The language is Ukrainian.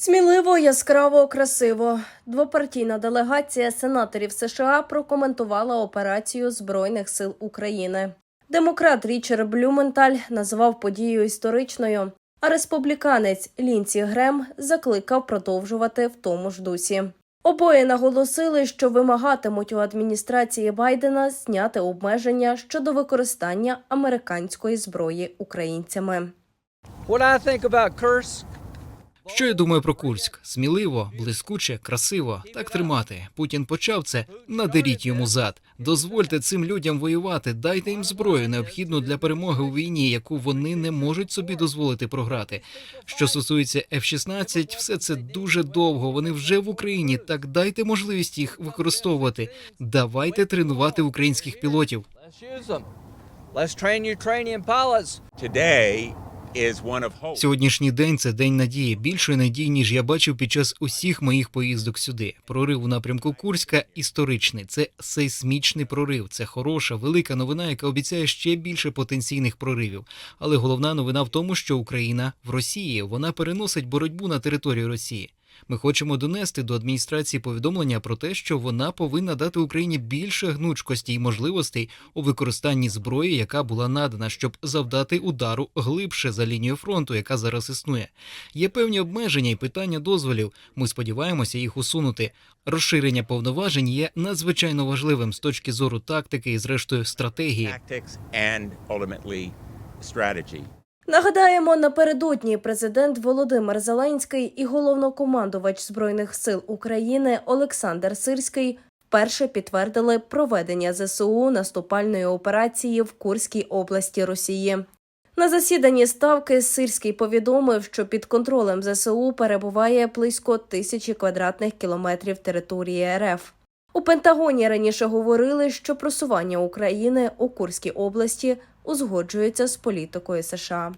Сміливо, яскраво, красиво. Двопартійна делегація сенаторів США прокоментувала операцію Збройних сил України. Демократ Річард Блюменталь назвав подію історичною, а республіканець Лінсі Грем закликав продовжувати в тому ж дусі. Обоє наголосили, що вимагатимуть у адміністрації Байдена зняти обмеження щодо використання американської зброї українцями. What I think about Kursk, Що я думаю про Курськ? Сміливо, блискуче, красиво. Так тримати. Путін почав це. Надеріть йому зад. Дозвольте цим людям воювати. Дайте їм зброю, необхідну для перемоги у війні, яку вони не можуть собі дозволити програти. Що стосується F-16, все це дуже довго. Вони вже в Україні. Так дайте можливість їх використовувати. Давайте тренувати українських пілотів. let's train Ukrainian pilots. Today Сьогоднішній день це день надії. Більшої надії, ніж я бачив під час усіх моїх поїздок сюди. Прорив у напрямку Курська історичний. Це сейсмічний прорив. Це хороша, велика новина, яка обіцяє ще більше потенційних проривів. Але головна новина в тому, що Україна в Росії вона переносить боротьбу на територію Росії. Ми хочемо донести до адміністрації повідомлення про те, що вона повинна дати Україні більше гнучкості і можливостей у використанні зброї, яка була надана, щоб завдати удару глибше за лінією фронту, яка зараз існує. Є певні обмеження і питання дозволів. Ми сподіваємося їх усунути. Розширення повноважень є надзвичайно важливим з точки зору тактики і, зрештою, стратегії. Нагадаємо, напередодні президент Володимир Зеленський і головнокомандувач збройних сил України Олександр Сирський вперше підтвердили проведення ЗСУ наступальної операції в Курській області Росії. На засіданні ставки Сирський повідомив, що під контролем ЗСУ перебуває близько тисячі квадратних кілометрів території РФ. У Пентагоні раніше говорили, що просування України у Курській області узгоджується з політикою США.